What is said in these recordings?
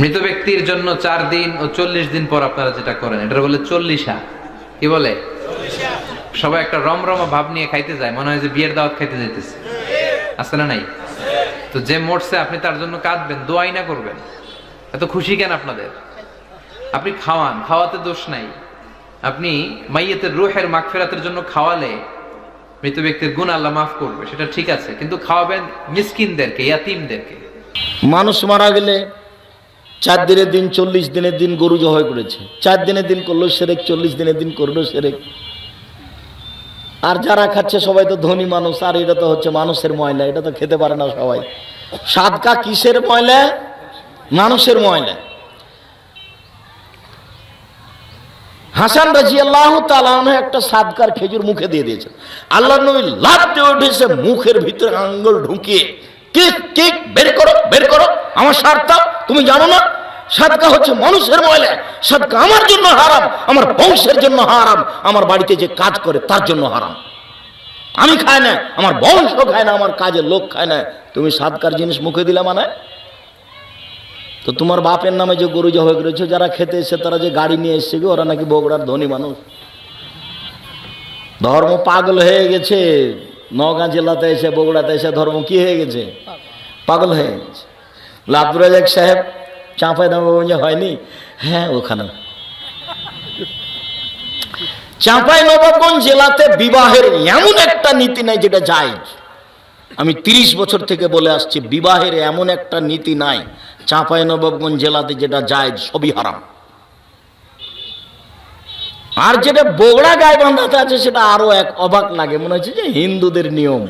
মৃত ব্যক্তির জন্য চার দিন ও চল্লিশ দিন পর আপনারা যেটা করেন এটা বলে চল্লিশা। কি বলে? সবাই একটা রমরমা ভাব নিয়ে খাইতে যায় মনে হয় যে বিয়ের দাওয়াত খাইতে যেতেছে আছে না নাই? তো যে মরছে আপনি তার জন্য কাঁদবেন দোয়াই না করবেন। এত খুশি কেন আপনাদের? আপনি খাওয়ান খাওয়াতে দোষ নাই। আপনি মাইয়েতের রুহের মাগফিরাতের জন্য খাওয়ালে মৃত ব্যক্তির গুণ আল্লাহ মাফ করবে সেটা ঠিক আছে। কিন্তু খাওয়াবেন মিসকিনদেরকে ইয়াতিমদেরকে। মানুষ মারা গেলে চার দিনের দিন, চল্লিশ দিনের দিন গরু জবাই করেছে। চার দিনের দিন করল সেরেক, চল্লিশ দিনের দিন করল সেরেক। আর যারা খাচ্ছে সবাই তো ধনী মানুষ, আর এটা তো হচ্ছে মানুষের ময়লা, এটা তো খেতে পারে না সবাই। সাদকা কিসের ময়লা? মানুষের ময়লা। হাসান রাজি আল্লাহ একটা সাদকার খেজুর মুখে দিয়ে দিয়েছে। আল্লাহ নবী লাফতে উঠেছে, মুখের ভিতরে আঙ্গুল ঢুকিয়ে, কেক কেক, বের করো বের করো, আমার সারটা, তুমি জানো না? সাদকা হচ্ছে মানুষের ময়লা। সাদকা আমার জন্য হারাম, আমার বংশের জন্য হারাম, আমার বাড়িতে যে কাজ করে তার জন্য হারাম। আমি খাই না, আমার বংশ খায় না, আমার কাজের লোক খায় না। তুমি সাদকার জিনিস মুখে দিলে মানে? তো তোমার বাপের নামে যে গরু জবাই করেছ, যারা খেতে এসে তারা যে গাড়ি নিয়ে এসছে ওরা নাকি বগুড়ার ধনী মানুষ। ধর্ম পাগল হয়ে গেছে। নগাঁ জেলাতে এসে, বগুড়াতে এসে ধর্ম কি হয়ে গেছে? পাগল হয়ে গেছে। আব্দুর রাজাক সাহেব চাঁপাই নবাবগঞ্জে হয়নি? হ্যাঁ ওখানে। চাঁপাই নবাবগঞ্জ জেলাতে বিবাহের এমন একটা নীতি নাই যেটা যায়। আমি তিরিশ বছর থেকে বলে আসছি, বিবাহের এমন একটা নীতি নাই চাঁপাই নবাবগঞ্জ জেলাতে যেটা যায়, সবই হারাম। আর যেটা বগড়া গায়ে বাঁধাতে আছে, সেটা আরও এক অবাক লাগে। মনে হচ্ছে যে হিন্দুদের নিয়ম।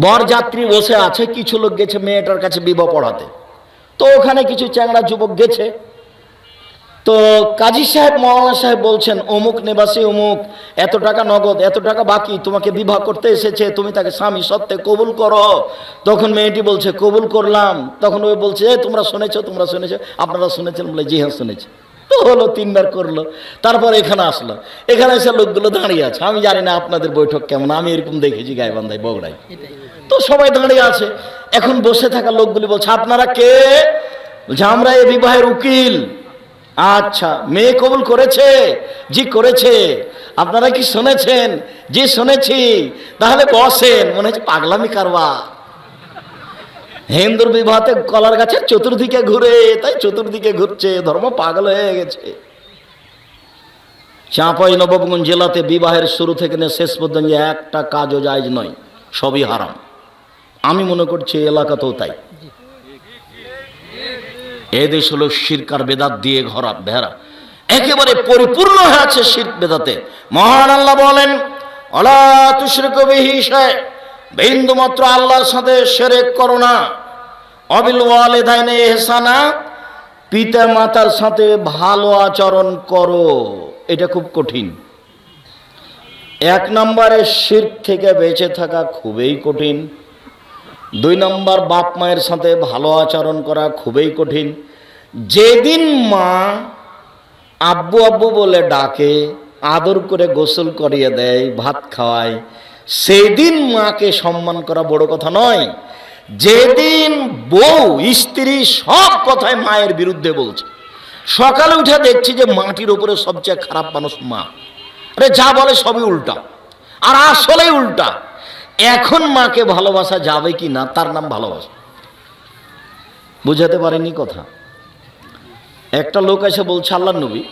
বরযাত্রী বসে আছে, কিছু লোক গেছে মেয়েটার কাছে বিবাহ পড়াতে। তো ওখানে কিছু চ্যাংড়া যুবক গেছে। তো কাজী সাহেব মৌলানা সাহেব বলছেন অমুক নিবাসী অমুক এত টাকা নগদ এত টাকা বাকি তোমাকে বিবাহ করতে এসেছে তুমি তাকে স্বামী সত্ত্বে কবুল করো। তখন মেয়েটি বলছে কবুল করলাম। তখন ওই বলছে "এ, তোমরা শুনেছো তোমরা শুনেছো আপনারা শুনেছেন বলে জি হ্যাঁ শুনেছি। তো হলো তিনবার করল। তারপর এখানে আসলো। এখানে এসে লোকগুলো দাঁড়িয়ে আছে। আমি জানি না আপনাদের বৈঠক কেমন আমি এরকম দেখেছি গাইবান্ধায় বগড়ায়। তো সবাই দাঁড়িয়ে আছে। এখন বসে থাকা লোকগুলি বলছে, আপনারা কে? বলছে, আমরা এই বিবাহের উকিল। আচ্ছা মেয়ে কবুল করেছে? জি, করেছে। আপনারা কি শুনেছেন? জি, শুনেছি। তাহলে বসেন। মনে হচ্ছে পাগলামি কারবার। হিন্দুর বিবাহতে কলার গাছের চতুর্দিকে ঘুরে, তাই চতুর্দিকে ঘুরছে, ধর্ম পাগল হয়ে গেছে। চাঁপাই নবাবগঞ্জ জেলাতে বিবাহের শুরু থেকে শেষ পর্যন্ত একটা কাজও জায়জ নয়, সবই হারাম। আমি মনে করছি এলাকাতেও তাই। এ দেশ হলো শিরকার বেদাত দিয়ে ঘরা ভেড়া একেবারে পরিপূর্ণ হয়ে আছে শির বেদাতে। মহান আল্লাহ বলেন, অলা তুশ্রিক বিহিসায় বিন্দু মাত্র আল্লাহর সাথে সেরেক করো না। অবিল ওয়ালেদাইনে এহসানা পিতা মাতার সাথে ভালো আচরণ করো। এটা খুব কঠিন। এক নম্বরে শির থেকে বেঁচে থাকা খুবই কঠিন। দুই নম্বর বাপ মায়ের সাথে ভালো আচরণ করা খুবই কঠিন। যেদিন মা আব্বু আব্বু বলে ডাকে, আদর করে গোসল করিয়ে দেয়, ভাত খাওয়ায় সেদিন মাকে সম্মান করা বড় কথা নয়। যেদিন বউ, স্ত্রী সব কথায় মায়ের বিরুদ্ধে বলছে। সকালে উঠে দেখছি যে মাটির উপরে সবচেয়ে খারাপ মানুষ মা। আরে যা বলে সবই উল্টা। আর আসলেই উল্টা। এখন মাকে ভালোবাসা যাবে কি না, তার নাম ভালোবাসা। বুঝাতে পারেনি কথা। একটা লোক এসে বলছে আল্লাহ নবী,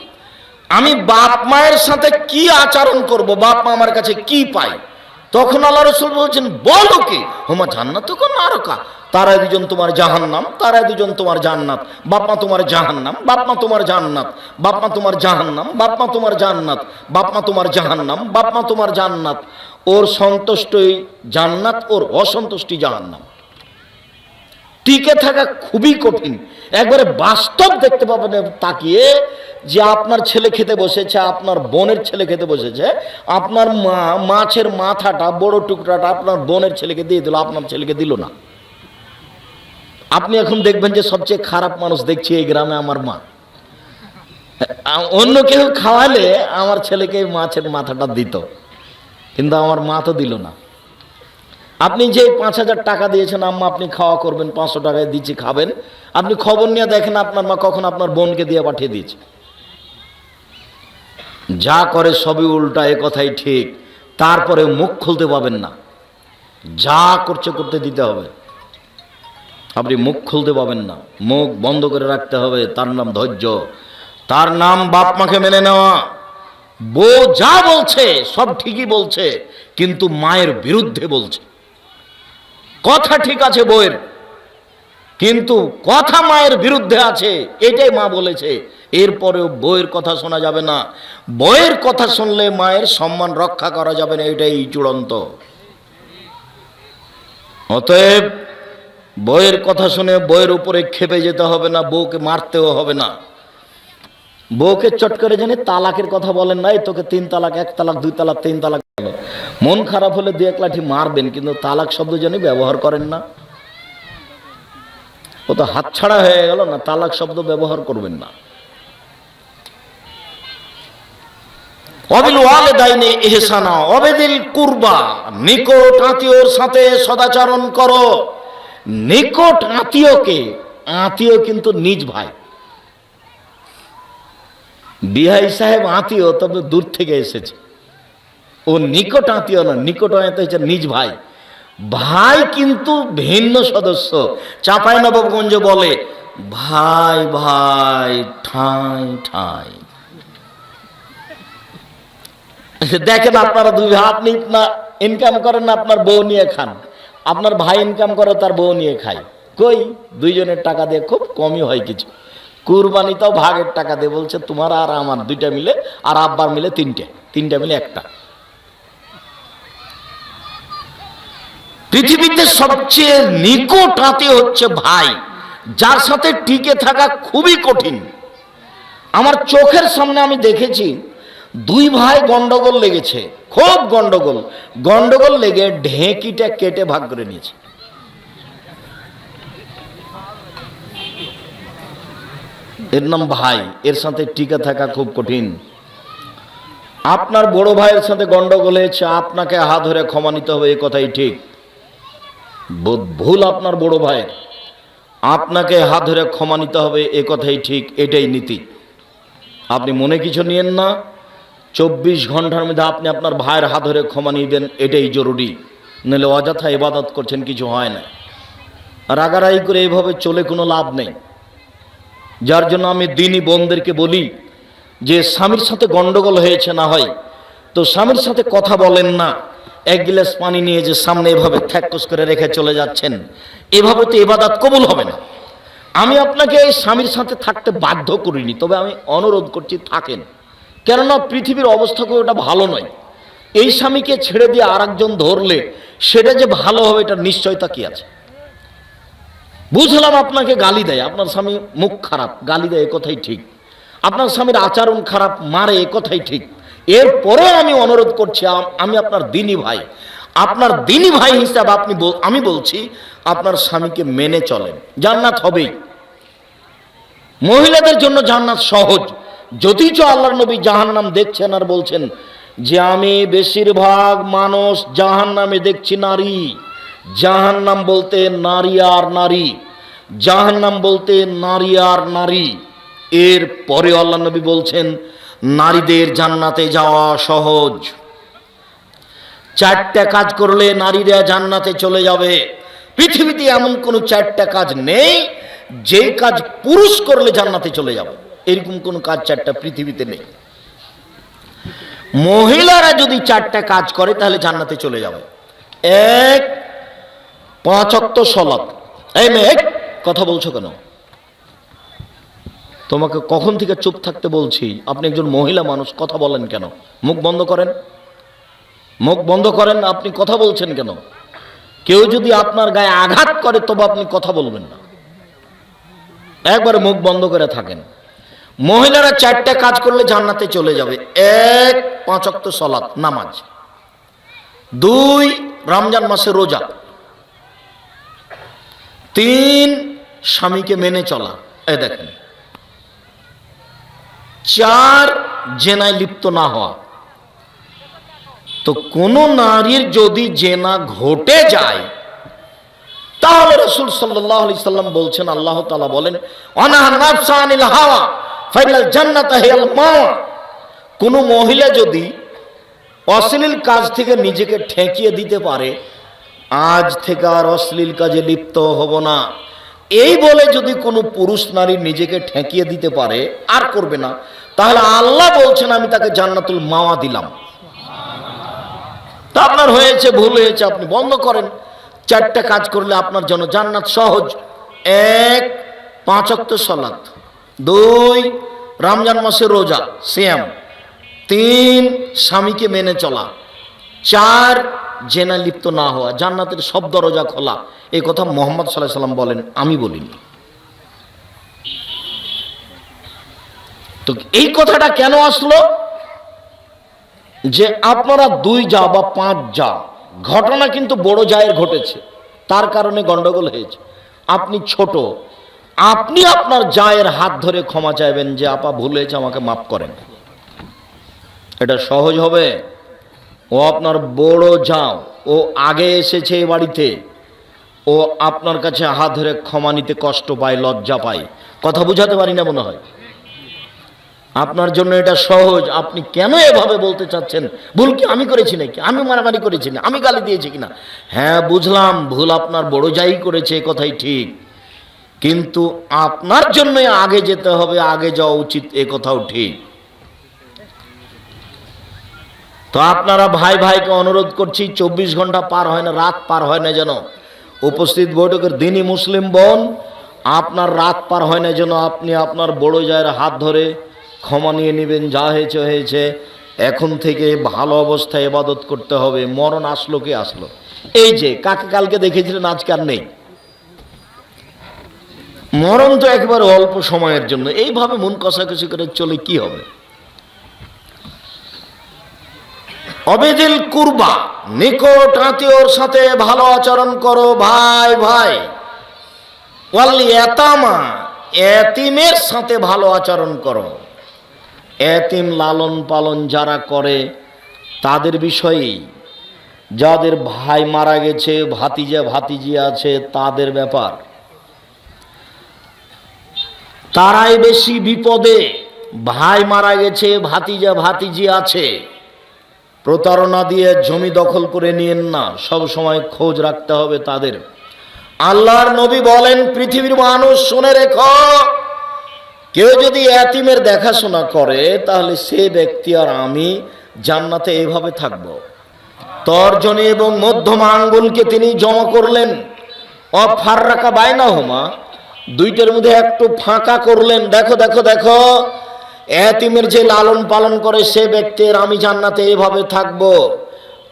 আমি বাপ মায়ের সাথে কি আচরণ করব, বাপ মা আমার কাছে কি পাই তখন আল্লাহ রসুল বলছেন, বলো কি? হোমা জান্নাত তখন আরও কা তারা দুজন তোমার জাহান্নাম তারা দুজন তোমার জান্নাত। বাপমা তোমার জাহান্নাম বাপমা তোমার জান্নাত। বাপমা তোমার জাহান্নাম বাপমা তোমার জান্নাত। বাপমা তোমার জাহান্নাম বাপমা তোমার জান্নাত। ওর সন্তুষ্টই জান্নাত, ওর অসন্তুষ্টি জাহান্নাম। টিকে থাকা খুবই কঠিন। একবারে বাস্তব দেখতে পাবেন তাকিয়ে যে আপনার ছেলে খেতে বসেছে, আপনার বোনের ছেলে খেতে বসেছে, আপনার মা, মাছের মাথাটা, বড় টুকরাটা আপনার বোনের ছেলেকে দিয়ে দিল, আপনার ছেলেকে দিল না। আপনি এখন দেখবেন যে সবচেয়ে খারাপ মানুষ দেখছি এই গ্রামে আমার মা। অন্য কেউ খাওয়ালে আমার ছেলেকে মাছের মাথাটা দিত। কিন্তু আমার মা তো দিল না। আপনি যে পাঁচ হাজার টাকা দিয়েছেন, আম্মা আপনি খাওয়া করবেন, পাঁচশো টাকায় দিচ্ছি, খাবেন। আপনি খবর নিয়ে দেখেন আপনার মা কখন আপনার বোনকে দিয়ে পাঠিয়ে দিয়েছে। যা করে সবই উল্টা, এ কথাই ঠিক। তারপরে মুখ খুলতে পাবেন না। যা করছে, করতে দিতে হবে। আপনি মুখ খুলতে পাবেন না। মুখ বন্ধ করে রাখতে হবে। তার নাম ধৈর্য। তার নাম বাপ মাকে মেনে নেওয়া। বউ যা বলছে, সব ঠিকই বলছে, কিন্তু মায়ের বিরুদ্ধে বলছে। কথা ঠিক আছে বইয়ের কিন্তু কথা মায়ের বিরুদ্ধে আছে, এটাই মা বলেছে। এরপরেও বইয়ের কথা শোনা যাবে না। বইয়ের কথা শুনলে মায়ের সম্মান রক্ষা করা যাবে না, এটাই চূড়ান্ত। অতএব বইয়ের কথা শুনে বইয়ের উপরে খেপে যেতে হবে না, বউকে মারতেও হবে না। বউকে চট করে জানি তালাকের কথা বলেন নাই, তোকে তিন তালাক, এক তালাক, দুই তালাক, তিন তালাক মন খারাপ হলে দু এক লাঠি মারবেন, কিন্তু তালাক শব্দ জানি ব্যবহার করেন না। ও তো হাতছাড়া হয়ে গেল না, তালাক শব্দ ব্যবহার করবেন না। অবিল ওয়ালে দাইনে এহসানা অবেদিল কুরবা, নিকট আত্মীয়র সাথে সদাচরণ করো। নিকট আত্মীয়কে, আত্মীয় কিন্তু নিজ ভাই। বিহাই সাহেব আত্মীয় তবে দূর থেকে এসেছে। ও নিকট আত্মীয় না, নিকট আত্মীয় হচ্ছে নিজ ভাই। ভাই কিন্তু ভিন্ন সদস্য। চাপাই নবাবগঞ্জে বলে, ভাই ভাই, ঠাই ঠাই। দেখেন আপনারা দুই আপনি না ইনকাম করেন না, আপনার বউ নিয়ে খান। আপনার ভাই ইনকাম করে, তার বউ নিয়ে খায়। কই? দুইজনের টাকা দিয়ে খুব কমই হয় কিছু। কুরবানিতেও ভাগের টাকা দিয়ে বলছে, তোমার আর আমার দুইটা মিলে আর আব্বার মিলে তিনটে, তিনটা মিলে একটা। পৃথিবীতে সবচেয়ে নিকট আত্মীয় হচ্ছে ভাই, যার সাথে টিকে থাকা খুবই কঠিন। আমার চোখের সামনে আমি দেখেছি, দুই ভাই গন্ডগোল লেগেছে, খুব গন্ডগোল। গন্ডগোল লেগে ঢেঁকিটা কেটে ভাগ করে নিয়েছে। এর নাম ভাই। এর সাথে টিকে থাকা খুব কঠিন। আপনার বড় ভাইয়ের সাথে গন্ডগোল হয়েছে, আপনাকে হাত ধরে ক্ষমা নিতে হবে, এ কথাই ঠিক। ভুল আপনার বড় ভাইয়ের। আপনাকে হাত ধরে ক্ষমা নিতে হবে, এ কথাই ঠিক, এটাই নীতি। আপনি মনে কিছু নিয়েন না। চব্বিশ ঘণ্টার মধ্যে আপনি আপনার ভাইয়ের হাত ধরে ক্ষমা নিবেন এটাই জরুরি। নাহলে অযথা ইবাদত করছেন, কিছু হয় না। রাগারাগি করে এইভাবে চলে কোনো লাভ নেই। যার জন্য আমি দিনই বোনদেরকে বলি যে স্বামীর সাথে গন্ডগোল হয়েছে না হয়। তো স্বামীর সাথে কথা বলেন না। এক গিলাস পানি নিয়ে যে সামনে এভাবে থ্যাকস করে রেখে চলে যাচ্ছেন, এভাবে তো এবাদাত কবুল হবে না। আমি আপনাকে এই স্বামীর সাথে থাকতে বাধ্য করিনি, তবে আমি অনুরোধ করছি থাকেন। কেননা পৃথিবীর অবস্থা খুব এটা ভালো নয়। এই স্বামীকে ছেড়ে দিয়ে আর ধরলে সেটা যে ভালো হবে, এটা নিশ্চয়তা কি আছে? বুঝলাম আপনাকে গালি দেয়, আপনার স্বামী মুখ খারাপ, গালি দেয় কথাই ঠিক। আপনার স্বামীর আচরণ খারাপ, মারে কথাই ঠিক। এরপরে আমি অনুরোধ করছি, আমি আপনার দিনী ভাই। আপনার দিনী ভাই হিসাবে আপনি আমি বলছি, আপনার স্বামীকে মেনে চলেন। জান্নাত হবেই। মহিলাদের জন্য জান্নাত সহজ। যদি যদিচ আল্লাহর নবী জাহান্নাম দেখছেন আর বলছেন যে, আমি বেশিরভাগ মানুষ জাহান্নামে দেখছি নারী। জাহান্নাম বলতে নারী আর নারী, জাহান্নাম বলতে নারী আর নারী। এর পরে আল্লাহ নবী বলছেন, নারীদের জান্নাতে যাওয়া সহজ। চারটা কাজ করলে নারীরা জান্নাতে চলে যাবে। পৃথিবীতে এমন কোনো চারটা কাজ নেই, যে কাজ পুরুষ করলে জান্নাতে চলে যাবে। এরকম কোনো কাজ চারটা পৃথিবীতে নেই। মহিলারা যদি চারটা কাজ করে, তাহলে জান্নাতে চলে যাবে। এক পাঁচক্ত সলাপ এই মেয়ে কথা বলছো কেন? তোমাকে কখন থেকে চুপ থাকতে বলছি? আপনি একজন মহিলা মানুষ, কথা বলেন কেন? মুখ বন্ধ করেন। মুখ বন্ধ করেন, আপনি কথা বলছেন কেন? কেউ যদি আপনার গায়ে আঘাত করে, তবে আপনি কথা বলবেন না। একবার মুখ বন্ধ করে থাকেন। মহিলারা চারটা কাজ করলে জান্নাতে চলে যাবে। এক পাঁচক্ত সলাৎ নামাজ। দুই, রমজান মাসে রোজা। তিন স্বামীকে মেনে চলা। এ দেখেন। চার জেনায় লিপ্ত না হওয়া। তো কোন নারীর যদি জেনা ঘটে যায়, তাহলে রসুল সাল্লাহ আলি সাল্লাম বলছেন, আল্লাহ তালা বলেন, অনাহা নাফসা হাওয়া, ফাইনাল জান্নাত হিয়াল মাওয়া কোন মহিলা যদি অশ্লীল কাজ থেকে নিজেকে ঠেকিয়ে দিতে পারে আজ থেকে আর অশ্লীল কাজে লিপ্ত হব না। এই বলে যদি কোনো পুরুষ নারী নিজেকে ঠেকিয়ে দিতে পারে, আর করবে না। তাহলে আল্লাহ বলছেন, আমি তাকে জান্নাতুল মাওয়া দিলাম। তা আপনার হয়েছে, ভুল হয়েছে, আপনি বন্ধ করেন। চারটা কাজ করলে আপনার জন্য জান্নাত সহজ। এক, পাঁচ অক্ত সলাৎ দুই, রমজান মাসে রোজা, সিয়াম। তিন, স্বামীকে মেনে চলা। চার জেনা লিপ্ত না হওয়া, জান্নাতের সব দরজা খোলা। এই কথা মোহাম্মদ সাল্লাহ সাল্লাম বলেন, আমি বলিনি। তো এই কথাটা কেন আসলো? যে আপনারা দুই যা বা পাঁচ যা, ঘটনা কিন্তু বড় জায়ের ঘটেছে, তার কারণে গন্ডগোল হয়েছে। আপনি ছোট, আপনি আপনার জায়ের হাত ধরে ক্ষমা চাইবেন যে, আপা, ভুল হয়েছে, আমাকে মাফ করেন। এটা সহজ হবে? ও আপনার বড় যাও। ও আগে এসেছে এ বাড়িতে। ও আপনার কাছে হাত ধরে ক্ষমা নিতে কষ্ট পায়, লজ্জা পায়। কথা বুঝাতে পারি না মনে হয়। আপনার জন্য এটা সহজ। আপনি কেন এভাবে বলতে চাচ্ছেন? ভুল কি আমি করেছি নাকি? আমি মারামারি করেছি না? আমি গালি দিয়েছি কিনা? হ্যাঁ বুঝলাম, ভুল আপনার বড় যাই করেছে, এ কথাই ঠিক। কিন্তু আপনার জন্য আগে যেতে হবে, আগে যাওয়া উচিত, এ কথাও ঠিক। তো আপনারা ভাই ভাইকে অনুরোধ করছি, চব্বিশ ঘণ্টা পার হয় না, রাত পার হয় না যেন। উপস্থিত বৈঠকের দিনই মুসলিম বোন, আপনার রাত পার হয় না যেন আপনি আপনার বড় জায়ের হাত ধরে ক্ষমা নিয়ে নেবেন, যা হয়েছে হয়েছে। এখন থেকে ভালো অবস্থায় এবাদত করতে হবে, মরণ আসলো কে আসলো। এই যে, কাকে কালকে দেখেছিলেন, আজকে আর নেই। মরণ তো একেবারে অল্প সময়ের জন্য। এইভাবে মন কষাকষি করে চলে কি হবে? অবেদিল কুরবা, নিকট আত্মীয়র সাথে ভালো আচরণ করো, ভাই ভাই। ওয়াল্লি এতামা এতিমের সাথে ভালো আচরণ করো। এতিম লালন পালন যারা করে, তাদের বিষয়েই যাদের ভাই মারা গেছে, ভাতিজা, ভাতিজি আছে, তাদের ব্যাপার। তারাই বেশি বিপদে, ভাই মারা গেছে, ভাতিজা, ভাতিজি আছে। প্রতারণা দিয়ে জমি দখল করে নিয়েন না। সব সময় খোঁজ রাখতে হবে তাদের। আল্লাহর নবী বলেন, পৃথিবীর মানুষ শুনে রেখ, কেউ যদি এতিমের দেখাশোনা করে, তাহলে সে ব্যক্তি আর আমি জান্নাতে এভাবে থাকব। তর্জনী এবং মধ্যম আঙ্গুলকে তিনি জমা করলেন। অফাররাকা বায়না হোমা দুইটার মধ্যে একটু ফাঁকা করলেন। দেখো দেখো দেখো এতিমের যে লালন পালন করে সে ব্যক্তির আমি জান্নাতে এভাবে থাকব।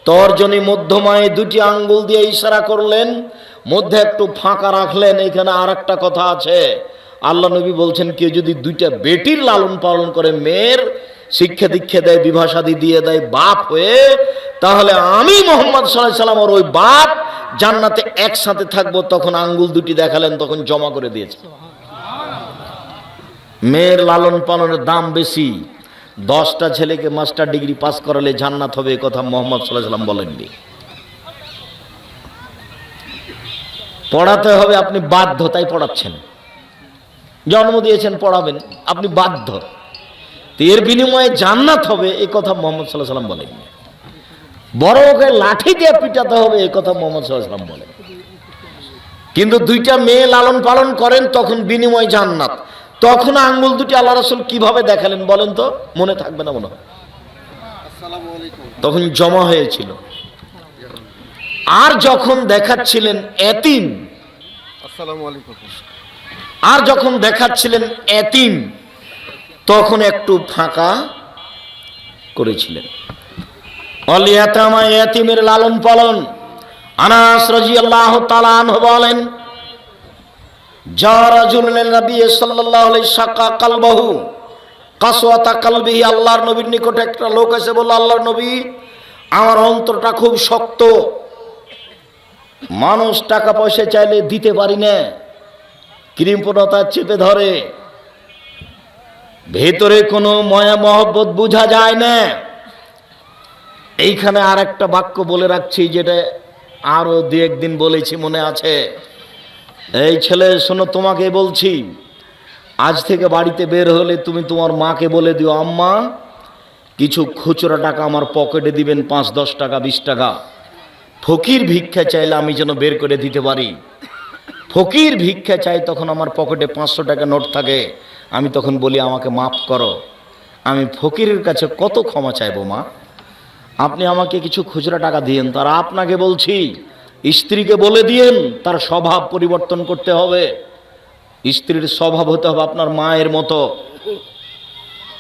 তর্জনী মধ্যমায় দুটি আঙ্গুল দিয়ে ইশারা করলেন, মধ্যে একটু ফাঁকা রাখলেন, এখানে আর একটা কথা আছে। আল্লাহ নবী বলছেন, কেউ যদি দুইটা বেটির লালন পালন করে, মেয়ের শিক্ষা দীক্ষা দেয় বিভাষাদি দিয়ে দেয়, বাপ হয়ে, তাহলে আমি মোহাম্মদ সাল্লাহ সাল্লাম ওর ওই বাপ জান্নাতে একসাথে থাকব। তখন আঙ্গুল দুটি দেখালেন, তখন জমা করে দিয়েছে। মেয়ের লালন পালনের দাম বেশি। দশটা ছেলেকে মাস্টার ডিগ্রি পাস করালে জান্নাত হবে এ কথা মোহাম্মদ সাল্লাম বলেননি। পড়াতে হবে আপনি বাধ্য, তাই পড়াচ্ছেন। জন্ম দিয়েছেন, পড়াবেন, আপনি বাধ্য। এর বিনিময়ে জান্নাত হবে এই কথা মোহাম্মদ সাল্লাহ সাল্লাম বলেননি। বড় ওকে লাঠি দিয়ে পিটাতে হবে এই কথা মোহাম্মদ সাল্লাহ সাল্লাম বলেন কিন্তু দুইটা মেয়ে লালন পালন করেন, তখন বিনিময় জান্নাত। তখন আঙ্গুল দুটি আল্লাহ রসুল কীভাবে দেখালেন বলেন তো? মনে থাকবে না মনে হয়। তখন জমা হয়েছিল। আর যখন দেখাচ্ছিলেন এতিম আর যখন দেখাচ্ছিলেন এতিম তখন একটু ফাঁকা করেছিলেন। অলিয়াতামা এতিমের লালন পালন। আনাস রাজিয়াল্লাহু তাআলা আনহু বলেন যা রাজুলুল নবী সাল্লাল্লাহু আলাইহি শাকা কালবাহু কাসওয়াতা কালবিহি আল্লাহর নবীর নিকটে একটা লোক এসে বলল, আল্লাহর নবী, আমার অন্তরটা খুব শক্ত। মানুষ টাকা পয়সা চাইলে দিতে পারি না। কৃপণতা চেপে ধরে। ভেতরে কোনো ময়া মহব্বত বোঝা যায় না। এইখানে আর একটা বাক্য বলে রাখছি, যেটা আরও দু একদিন বলেছি মনে আছে। এই ছেলে, শোনো, তোমাকে বলছি। আজ থেকে বাড়িতে বের হলে তুমি তোমার মাকে বলে দিও, আম্মা, কিছু খুচরা টাকা আমার পকেটে দিবেন, পাঁচ, দশ টাকা, বিশ টাকা। ফকির ভিক্ষা চাইলে আমি যেন বের করে দিতে পারি। ফকির ভিক্ষা চাই তখন আমার পকেটে পাঁচশো টাকা নোট থাকে। আমি তখন বলি, আমাকে মাফ করো। আমি ফকিরের কাছে কত ক্ষমা চাইব, মা? আপনি আমাকে কিছু খুচরা টাকা দিয়েন, তার আপনাকে বলছি স্ত্রীকে বলে দিয়েন, তার স্বভাব পরিবর্তন করতে হবে। স্ত্রীর স্বভাব হতে হবে আপনার মায়ের মতো।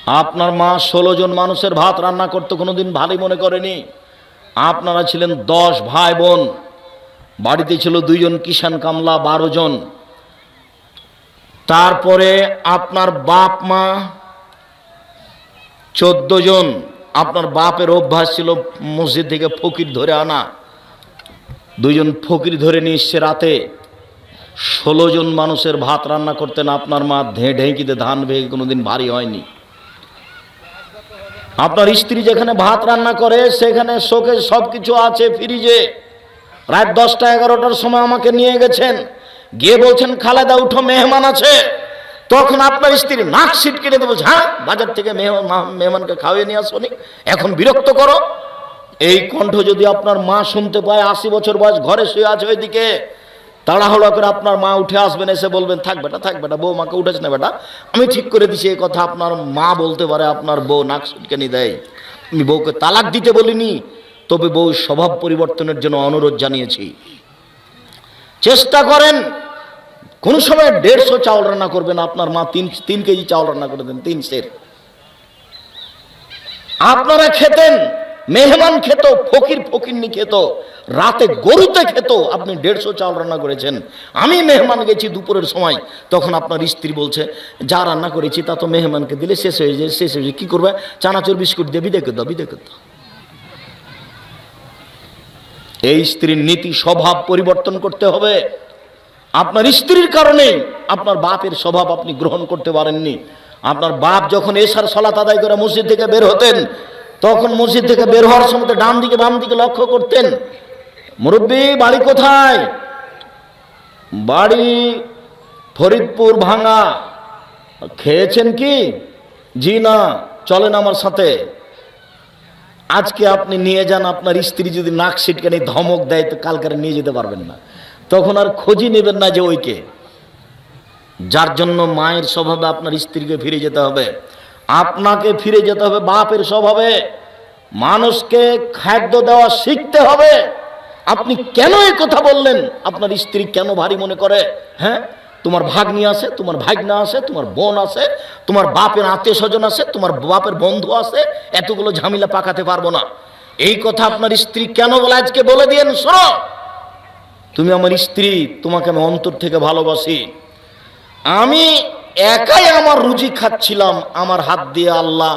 আপনার মা ষোলো জন মানুষের ভাত রান্না করতে কোনোদিন ভালোই মনে করেনি। আপনারা ছিলেন দশ ভাই বোন। বাড়িতে ছিল দুইজন কিষান কামলা, বারো জন। তারপরে আপনার বাপ মা চোদ্দ জন। আপনার বাপের অভ্যাস ছিল মসজিদ থেকে ফকির ধরে আনা। দুইজন ফকির ধরে নিয়ে এসছে রাতে। ষোলো জন মানুষের ভাত রান্না করতেন। আপনার মা ধেঁ ঢেঁকিতে ধান ভেঙে কোনোদিন ভারী হয়নি। আপনার স্ত্রী যেখানে ভাত রান্না করে, সেখানে শোকে সব কিছু আছে ফ্রিজে। রাত দশটা এগারোটার সময় আমাকে নিয়ে গেছেন। গিয়ে বলছেন, খালেদা, উঠো, মেহমান আছে। তখন আপনার স্ত্রী নাক সিট কেটে দেবো হ্যাঁ বাজার থেকে মেহমান মেহমানকে খাওয়িয়ে নিয়ে আসনি এখন বিরক্ত করো। এই কণ্ঠ যদি আপনার মা শুনতে পায়, আশি বছর বয়স, ঘরে শুয়ে আছে ওইদিকে, তাড়াহুড়া করে আপনার মা উঠে আসবেন, এসে বলবেন, থাক বেটা থাক বেটা, বউ মাকে উঠেছে না বেটা, আমি ঠিক করে দিছি এই কথা, আপনার মা বলতে পারে, আপনার বউ নাক সুটকানি দেয়। আমি বউকে তালাক দিতে বলিনি, তবে বউ স্বভাব পরিবর্তনের জন্য অনুরোধ জানিয়েছি। চেষ্টা করেন, কোন সময় দেড়শো চাউল রান্না করবেন, আপনার মা তিন তিন কেজি চাউল রান্না করে দেন, তিন সের। আপনারা খেতেন মেহমান খেত, ফকির ফকিরনি খেত, রাতে গরুতে খেত, আপনি দেড়শো চাল রান্না করেছেন। আমি মেহমান গেছি দুপুরের সময়, তখন আপনার স্ত্রী বলছে, যা রান্না করেছি, তা তো মেহমানকে দিলে শেষ হয়ে যায়, শেষ হয়ে যায়, কী করবে? চানাচুর বিস্কুট দিয়ে বিদে দাও বিদে দাও। এই স্ত্রীর নীতি স্বভাব পরিবর্তন করতে হবে। আপনার স্ত্রীর কারণে আপনার বাপের স্বভাব আপনি গ্রহণ করতে পারেননি। আপনার বাপ যখন এসার সলাত আদায় করে মসজিদ থেকে বের হতেন তখন মসজিদ থেকে বের হওয়ার সময় ডান দিকে, বাম দিকে লক্ষ্য করতেন। মুরব্বী, বাড়ি কোথায়? বাড়ি ফরিদপুর ভাঙা। খেয়েছেন কি? জি না, চলেন আমার সাথে। আজকে আপনি নিয়ে যান, আপনার স্ত্রী যদি নাক সিটকানি ধমক দেয়, তো কালকারে নিয়ে যেতে পারবেন না। তখন আর খোঁজই নেবেন না যে ওইকে। যার জন্য মায়ের স্বভাবে আপনার স্ত্রীকে ফিরে যেতে হবে। আপনাকে ফিরে যেতে হবে, বাপের স্বভাবে। মানুষকে খাদ্য দেওয়া শিখতে হবে। আপনি কেন এই কথা বললেন? আপনার স্ত্রী কেন ভারী মনে করে? হ্যাঁ? তোমার ভাগ্নি আছে, তোমার ভাগনা আছে, তোমার বোন আছে, তোমার বাপের আত্মীয় স্বজন আছে, তোমার বাপের বন্ধু আছে, এতগুলো ঝামেলা পাকাতে পারব না। এই কথা আপনার স্ত্রী কেন বলে? আজকে বলে দিয়েন, শোনো। তুমি আমার স্ত্রী, তোমাকে আমি অন্তর থেকে ভালোবাসি। আমি একাই আমার রুজি খাচ্ছিলাম, আমার হাত দিয়ে আল্লাহ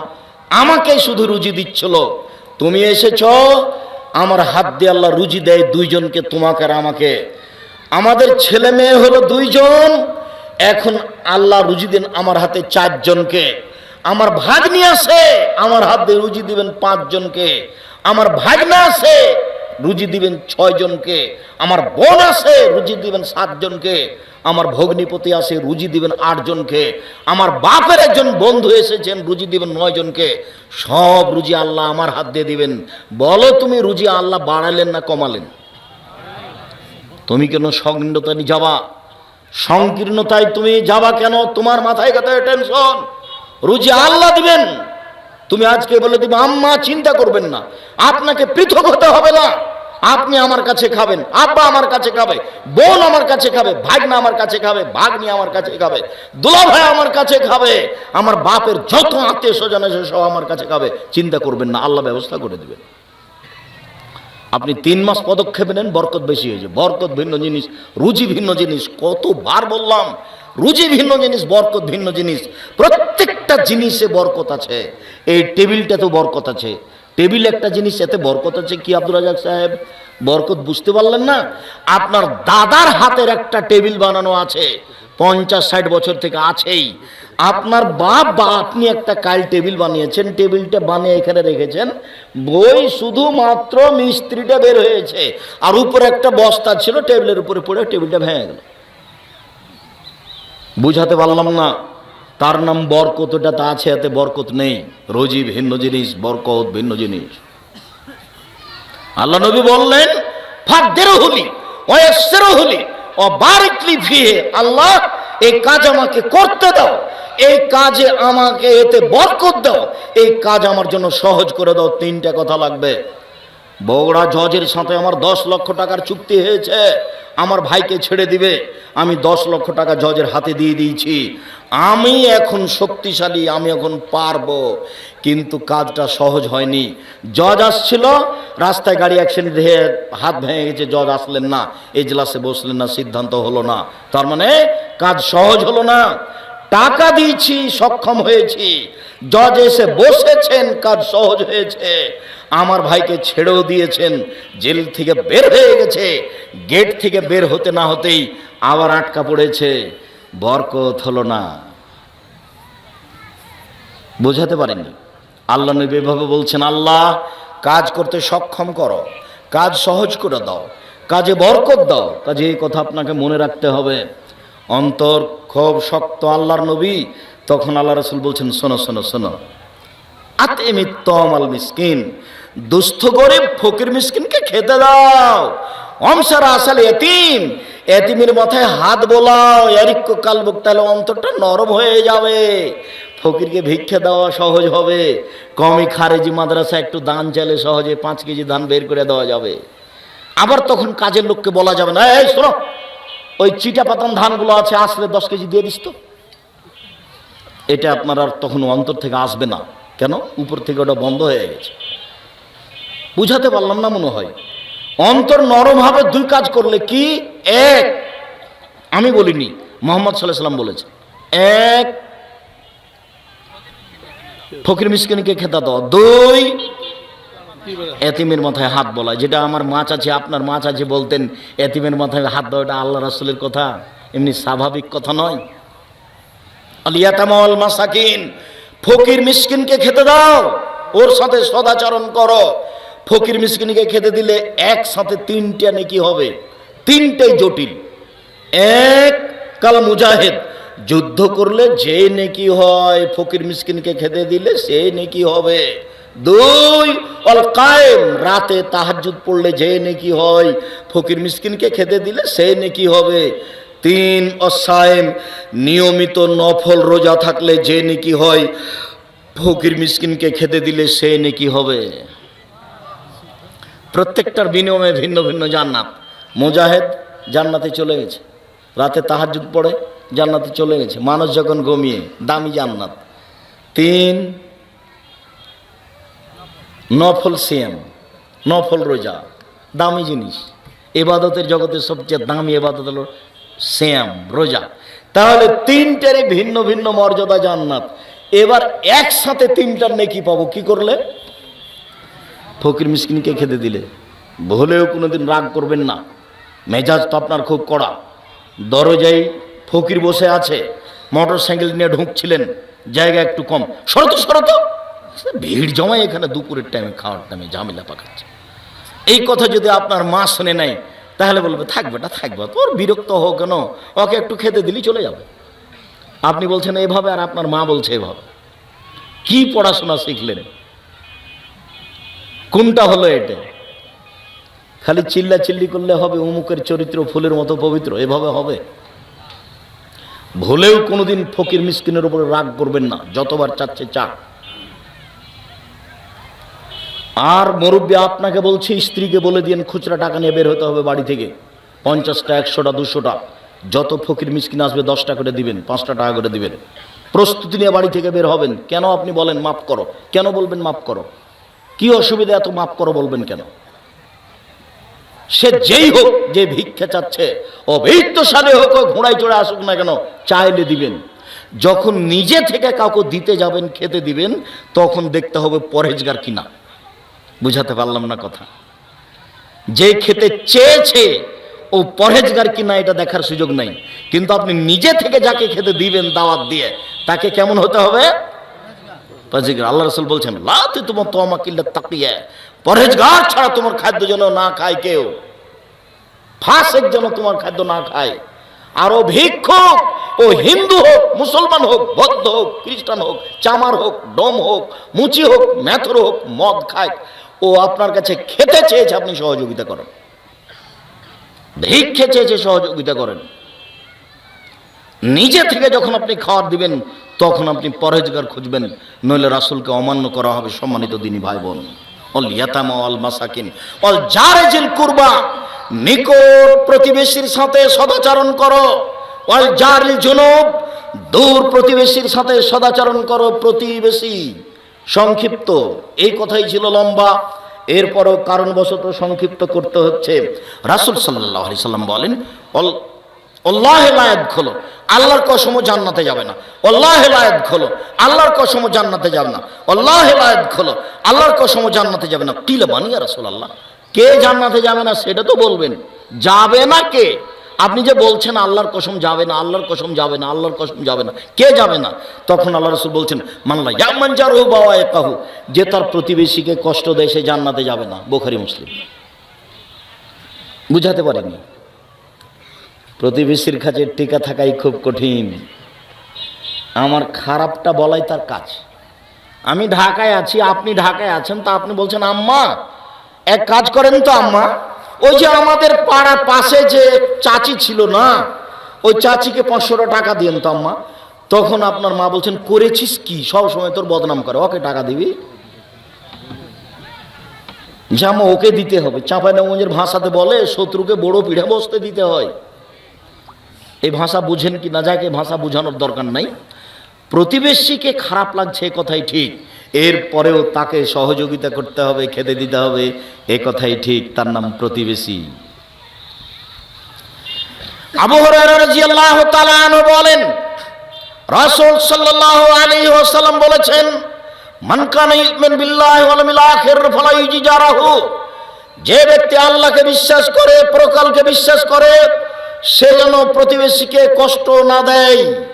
আমাকে শুধু রুজি দিচ্ছিল। তুমি এসেছ, আমার হাত দিয়ে আল্লাহ রুজি দেয় দুইজনকে, তোমাকে আর আমাকে। আমাদের ছেলে মেয়ে হলো দুইজন, এখন আল্লাহ রুজি দেন আমার হাতে চারজনকে। আমার ভাগ্নি আছে, আমার হাত দিয়ে রুজি দিবেন পাঁচজনকে। আমার ভাগনা আছে রুজি দিবেন ছয় জনকে, আমার বোন আছে, রুজি দিবেন সাতজনকে আমার ভগ্নিপতি আছে, রুজি দিবেন আটজনকে আমার বাপের একজন বন্ধু এসেছেন, রুজি দিবেন নয় জনকে, সব রুজি আল্লাহ আমার হাত দিয়ে দিবেন। বলো তুমি রুজি আল্লাহ বাড়ালেন না কমালেন? তুমি কেন সংকীর্ণতা নিয়ে যাবা? সংকীর্ণতায় তুমি যাবা কেন? তোমার মাথায় কথায় টেনশন? রুজি আল্লাহ দিবেন। তুমি আজকে বলে দিবে, আম্মা, চিন্তা করবেন না। আপনাকে পৃথক হতে হবে না। আপনি আমার কাছে খাবেন আব্বা আমার কাছে খাবে, বোন আমার কাছে খাবে, ভাগনা আমার কাছে খাবে, ভাগ্নি আমার কাছে খাবে, দুলা ভাই আমার কাছে খাবে, আমার বাপের যত আত্মীয় স্বজন আছে সব আমার কাছে খাবে। চিন্তা করবেন না, আল্লাহ ব্যবস্থা করে দেবেন। আপনি তিন মাস পদক্ষেপ নেন, বরকত বেশি হয়েছে বরকত ভিন্ন জিনিস, রুজি ভিন্ন জিনিস, কতবার বললাম, রুজি ভিন্ন জিনিস, বরকত ভিন্ন জিনিস। প্রত্যেকটা জিনিসে বরকত আছে। এই টেবিলটা তো বরকত আছে। টেবিল একটা জিনিস, এতে বরকত আছে কি আব্দুল রাজাক সাহেব? বরকত বুঝতে পারলেন না? আপনার দাদার হাতের একটা টেবিল বানানো আছে। পঞ্চাশ ষাট বছর থেকে আছেই। আপনার বাপ বা আপনি একটা কাল টেবিল বানিয়েছেন। টেবিলটা বানিয়ে এখানে রেখেছেন। বই শুধুমাত্র মিস্ত্রিটা বের হয়েছে। আর উপরে একটা বস্তা ছিল, টেবিলের উপরে পড়ে টেবিলটা ভেঙে গেল। বুঝাতে পারলাম না। তার নাম বরকত ওটা তা আছে, এতে বরকত নেই। রোজি ভিন্ন জিনিস, বরকত ভিন্ন জিনিস। আল্লাহ নবী বললেন আল্লাহ, এই কাজ আমাকে করতে দাও। এই কাজে আমাকে এতে বরকত দাও। এই কাজ আমার জন্য সহজ করে দাও। তিনটা কথা লাগবে। বগুড়া জজের সাথে আমার দশ লক্ষ টাকার চুক্তি হয়েছে, আমার ভাইকে ছেড়ে দিবে, আমি দশ লক্ষ টাকা জজের হাতে দিয়ে দিয়েছি। আমি এখন শক্তিশালী, আমি এখন পারব, কিন্তু কাজটা সহজ হয়নি। জজ আসছিল, রাস্তায় গাড়ি অ্যাক্সিডেন্ট হয়ে হাত ভেঙে গেছে, জজ আসলেন না, এজলাসে বসলেন না, সিদ্ধান্ত হলো না। তার মানে কাজ সহজ হলো না। টাকা দিয়েছি, সক্ষম হয়েছি। জজ এসে বসেছেন, কাজ সহজ হয়েছে। আমার ভাইকে ছেড়েও দিয়েছেন, জেল থেকে বের হয়ে গেছে। গেট থেকে বের হতে না হতেই আবার আটকা পড়েছে। বরকত হলো না। বোঝাতে পারেননি আল্লাহ নবী এভাবে বলছেন, আল্লাহ, কাজ করতে সক্ষম করো। কাজ সহজ করে দাও। কাজে বরকত দাও। কাজে এই কথা আপনাকে মনে রাখতে হবে। অন্তর খুব শক্ত আল্লাহর নবী, তখন আল্লাহ রসুল বলছেন, শোনো শোনো শোনো। আতেমিত্তম আল মিসকিন, দুস্থ গরিব ফকির মিসকিনকে খেতে দাও। অমসার আসল এতিম, এতিমের মাথায় হাত বোলাও এরিক্য কালবুক তাহলে অন্তরটা নরম হয়ে যাবে। ফকিরকে ভিক্ষা দেওয়া সহজ হবে। কমই খারেজি মাদ্রাসা একটু দান চাইলে সহজে পাঁচ কেজি ধান বের করে দেওয়া যাবে। আবার তখন কাজের লোককে বলা যাবে না, এই শোনো ওই চিটা পাতান ধানগুলো আছে, আসলে দশ কেজি দিয়ে দিস তো। এটা আপনার আর তখন অন্তর থেকে আসবে না। কেন? উপর থেকে ওটা বন্ধ হয়ে গেছে। বুঝাতে পারলাম না মনে হয়। অন্তর নরম হবে, দুই কাজ করলে কি? এক, আমি বলিনি, মোহাম্মদ সাল্লাহ সাল্লাম বলেছে এক, ফকির মিসকিনকে খেতা দাও, দুই এতিমের মাথায় হাত বলা। যেটা আমার মাছ আছে আপনার মাছ আছে বলতেন, এতিমের মাথায় হাত দেওয়া এটা আল্লাহ রাসুলের কথা। এমনি স্বাভাবিক কথা নয়। আলিয়াতামল মাসাকিন, ফকির মিসকিনকে খেতে দাও, ওর সাথে সদাচরণ করো। ফকির মিসকিনকে খেতে দিলে একসাথে তিনটা নাকি হবে। তিনটাই জটিল। এক কাল মুজাহিদ, যুদ্ধ করলে যে নেকি হয়, ফকির মিসকিনকে খেতে দিলে সে নেকি হবে। দুই অল কায়েম, রাতে তাহাজ্জুদ পড়লে যে নেকি হয়, ফকির মিসকিনকে খেতে দিলে সে নেকি হবে। তিন, অসায়েম, নিয়মিত নফল রোজা থাকলে যে নেকি হয়, ফকির মিসকিনকে খেতে দিলে সে নেকি হবে। প্রত্যেকটার বিনিময়ে ভিন্ন ভিন্ন জান্নাত। মোজাহেদ জান্নাতে চলে গেছে। রাতে তাহাজুদ পড়ে, জান্নাতে চলে গেছে। মানুষ যখন ঘুমিয়ে, দামি জান্নাত। তিন নফল সিয়াম, নফল রোজা, দামি জিনিস। এবাদতের জগতের সবচেয়ে দামি এবাদত হলো শ্যাম রোজা। তাহলে তিনটারে ভিন্ন ভিন্ন মর্যাদা জান্নাত। এবার একসাথে তিনটার নেকি পাবো, কি করলে? ফকির মিসকিনকে খেতে দিলে। ভুলেও কোনোদিন রাগ করবেন না। মেজাজ তো আপনার খুব কড়া। দরজায় ফকির বসে আছে মোটর সাইকেল নিয়ে ঢুকছিলেন, জায়গা একটু কম। শরত শরত ভিড় জমাই এখানে দুপুরের টাইমে খাওয়ার টাইমে ঝামেলা পাকাচ্ছে। এই কথা যদি আপনার মা শুনে নেয়, তাহলে বলবে থাকবে না থাকবে তোর বিরক্ত হোক কেন? ওকে একটু খেতে দিলেই চলে যাবে। আপনি বলছেন, এভাবে আর আপনার মা বলছে এভাবে। কি পড়াশোনা শিখলেন? কোনটা হলো এটা? খালি চিল্লা চিল্লি করলে হবে, অমুকের চরিত্র ফুলের মতো পবিত্র, এভাবে হবে? ভুলেও কোনোদিন ফকির মিসকিনের উপরে রাগ করবেন না, যতবার চাচ্ছে চা আর মুরব্বী আপনাকে বলছি, স্ত্রীকে বলে দিন, খুচরা টাকা নিয়ে বের হতে হবে বাড়ি থেকে। পঞ্চাশটা, একশোটা, দুশোটা। যত ফকির মিসকিন আসবে, দশটা করে দিবেন, পাঁচটা টাকা করে দিবেন। প্রস্তুতি নিয়ে বাড়ি থেকে বের হবেন। কেন আপনি বলেন, মাফ করো? কেন বলবেন, মাফ করো? কি অসুবিধা এত মাফ করো বলবেন কেন? সে যেই হোক, যে ভিক্ষা চাচ্ছে অবৈধশালী হোক, ও ঘোড়ায় চড়ে আসুক না কেন, চাইলে দিবেন। যখন নিজে থেকে কাউকে দিতে যাবেন, খেতে দিবেন, তখন দেখতে হবে পরেজগার কিনা। বুঝাতে পারলাম না কথা। যে খেতে চেয়েছে, ও পরহেজগার কিনা এটা দেখার সুযোগ নাই। কিন্তু আপনি নিজে থেকে যাকে খেতে দিবেন, দাওয়াত দিয়ে, তাকে কেমন হতে হবে? আল্লাহ রসুল বলছেন তোমার তো আমাকে তাকিয়ে। পরহেজগার ছাড়া তোমার খাদ্য যেন না খায় কেউ। ফাঁসেক যেন তোমার খাদ্য না খায়। আরও ভিক্ষুক ও হিন্দু হোক, মুসলমান হোক, বৌদ্ধ হোক, খ্রিস্টান হোক, চামার হোক, ডম হোক, মুচি হোক, ম্যাথর হোক, মদ খায়। ও আপনার কাছে খেতে চেয়েছে, আপনি সহযোগিতা করেন। ভিক্ষে চেয়েছে, সহযোগিতা করেন। নিজে থেকে যখন আপনি খাওয়ার দিবেন, তখন আপনি পরেজগার খুঁজবেন, নইলে রাসূলকে অমান্য করা হবে সম্মানিত দিনী ভাই বোন অল অল মাসাকিন, অল কুরবা প্রতিবেশীর সাথে সদাচরণ করো। অল প্রতিবেশীর সাথে সদাচরণ করো প্রতিবেশী। সংক্ষিপ্ত। এই কথাই ছিল লম্বা। এরপরও কারণবশত সংক্ষিপ্ত করতে হচ্ছে। রাসূল সাল্লাল্লাহু আলাইহি সাল্লাম বলেন, অল, আল্লাহ লায়াত খোলো, আল্লাহর কসমও জান্নাতে যাবে না। আল্লাহ লায়াত খোলো, আল্লাহর কসমও জান্নাতে যাবে না। আল্লাহ লায়াত খোলো, আল্লাহর কসমও জান্নাতে যাবে না। কিলে বানিয়া রাসূল আল্লাহ কে জান্নাতে যাবে না সেটা তো বলবেন। যাবে না কে? আপনি যে বলছেন আল্লাহর কসম যাবে না, আল্লাহর কসম যাবে না, আল্লাহর কসম যাবে না, কে যাবে না? তখন আল্লাহ রসুল বলছেন মানলা ইয়ামান যার হু বাবা কাহু যে তার প্রতিবেশীকে কষ্ট দেয় সে জান্নাতে যাবে না, বোখারি, মুসলিম। বুঝাতে পারেনি প্রতিবেশীর কাছে টিকা থাকাই খুব কঠিন। আমার খারাপটা বলাই তার কাজ। আমি ঢাকায় আছি, আপনি ঢাকায় আছেন, তা আপনি বলছেন, আম্মা, এক কাজ করেন তো, আম্মা। ওই যে আমাদের পাড়ার পাশে যে চাচি ছিল না, ওই চাচিকে পাঁচশোটা টাকা দিয়েন তো আম্মা। তখন আপনার মা বলছেন, করেছিস কি? সব সময় তোর বদনাম করে। ওকে টাকা দিবি? আম্মা, ওকে দিতে হবে। চাঁপাইনগঞ্জের ভাষাতে বলে, শত্রুকে বড় পিঠে বসতে দিতে হয়। এই ভাষা বুঝেন কি না? যাকে ভাষা বোঝানোর দরকার নাই। প্রতিবেশীকে খারাপ লাগছে কথাই ঠিক। এরপরেও তাকে সহযোগিতা করতে হবে খেতে দিতে হবে। এ কথাই ঠিক, তার নাম প্রতিবেশী। বলেন, রাসূল সাল্লাল্লাহু আলাইহি ওয়াসাল্লাম বলেছেন, মান ইউমিন বিল্লাহি ওয়াল ইয়াউমিল আখির ফালা ইউজিজারাহু যে ব্যক্তি আল্লাহকে বিশ্বাস করে, পরকালকে বিশ্বাস করে, সে যেন প্রতিবেশীকে কষ্ট না দেয়।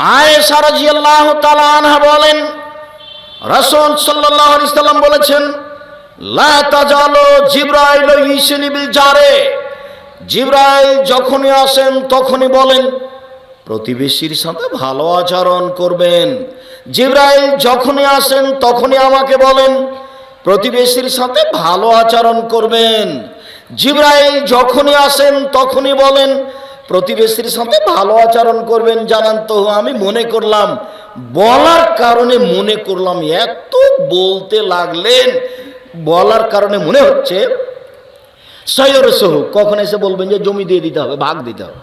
আয়েশা রাদিয়াল্লাহু তাআলা আনহা বলেন, রাসূল সাল্লাল্লাহু আলাইহি সাল্লাম বলেছেন, লা তাজালু জিবরাইল ইসনি বিল জারে। জিবরাইল যখনই আসেন, তখনই বলেন, প্রতিবেশীর সাথে ভালো আচরণ করবেন। জিবরাইল যখনই আসেন, তখনই আমাকে বলেন, প্রতিবেশীর সাথে ভালো আচরণ করবেন। জিবরাইল যখনই আসেন, তখনই বলেন প্রতিবেশীর সাথে ভালো আচরণ করবেন, জানান তো, আমি মনে করলাম, বলার কারণে মনে করলাম, এত বলতে লাগলেন, বলার কারণে মনে হচ্ছে সৈয়র সহু কখন এসে বলবেন যে জমি দিয়ে দিতে হবে, ভাগ দিতে হবে।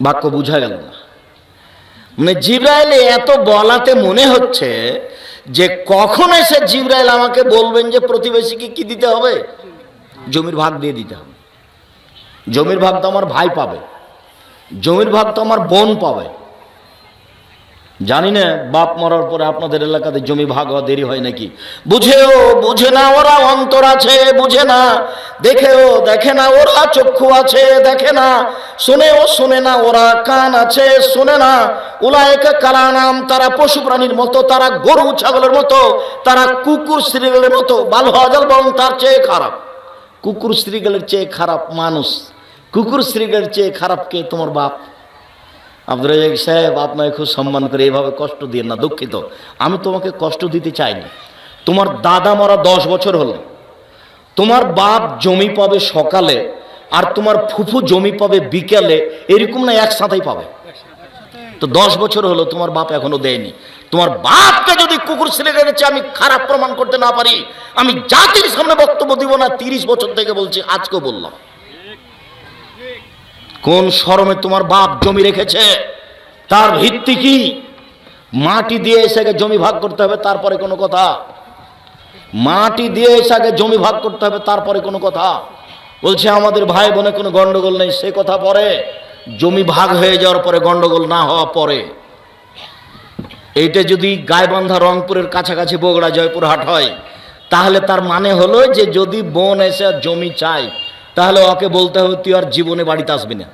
বাক্য বুঝা গেল না। মানে জিব্রাইলে এত বলাতে মনে হচ্ছে যে কখন এসে জিব্রাইল আমাকে বলবেন যে প্রতিবেশীকে কি দিতে হবে? জমির ভাগ দিয়ে দিতে হবে। জমির ভাগ তো আমার ভাই পাবে, জমির ভাগ তো আমার বোন পাবে। জানি না বাপ মরার পরে আপনাদের এলাকাতে জমি ভাগ হওয়া দেরি হয় নাকি? বুঝেও বুঝে না ওরা অন্তর আছে, বুঝে না। দেখেও দেখে না ওরা চক্ষু আছে, দেখে না। শুনেও শুনে না ওরা কান আছে, শুনে না। উলায়কা কালা নাম তারা পশু প্রাণীর মতো, তারা গরু ছাগলের মতো, তারা কুকুর শ্রীগলের মতো, বাল হজল বরং তার চেয়ে খারাপ। কুকুর শ্রীগলের চেয়ে খারাপ মানুষ। কুকুর শ্রীগলের চেয়ে খারাপ কে? তোমার বাপ। আব্দুল রাজাক সাহেব আপনাকে খুব সম্মান করে এভাবে কষ্ট দিয়ে না, দুঃখিত। আমি তোমাকে কষ্ট দিতে চাইনি। তোমার দাদা মরা দশ বছর হলো। তোমার বাপ জমি পাবে সকালে, আর তোমার ফুফু জমি পাবে বিকেলে, এরকম না একসাথেই পাবে। তো দশ বছর হলো, তোমার বাপ এখনও দেয়নি। তোমার বাপকে যদি কুকুর ছেলে গেছে আমি খারাপ প্রমাণ করতে না পারি, আমি জাতির সামনে বক্তব্য দিব না, তিরিশ বছর থেকে বলছি, আজকেও বললাম। কোন শরমে তোমার বাপ জমি রেখেছে? তার ভিত্তি কি? মাটি দিয়ে এসে আগে জমি ভাগ করতে হবে, তারপরে কোনো কথা। মাটি দিয়ে এসে আগে জমি ভাগ করতে হবে, তারপরে কোনো কথা। বলছে, আমাদের ভাই বোনে কোনো গন্ডগোল নেই, সে কথা পরে। জমি ভাগ হয়ে যাওয়ার পরে গন্ডগোল না হওয়া পরে। এইটা যদি গাইবান্ধা রংপুরের কাছাকাছি বগুড়া, জয়পুরহাট হয়, তাহলে তার মানে হলো যে যদি বোন এসে জমি চায় তাহলে ওকে বলতে হবে তুই আর জীবনে বাড়িতে আসবি না।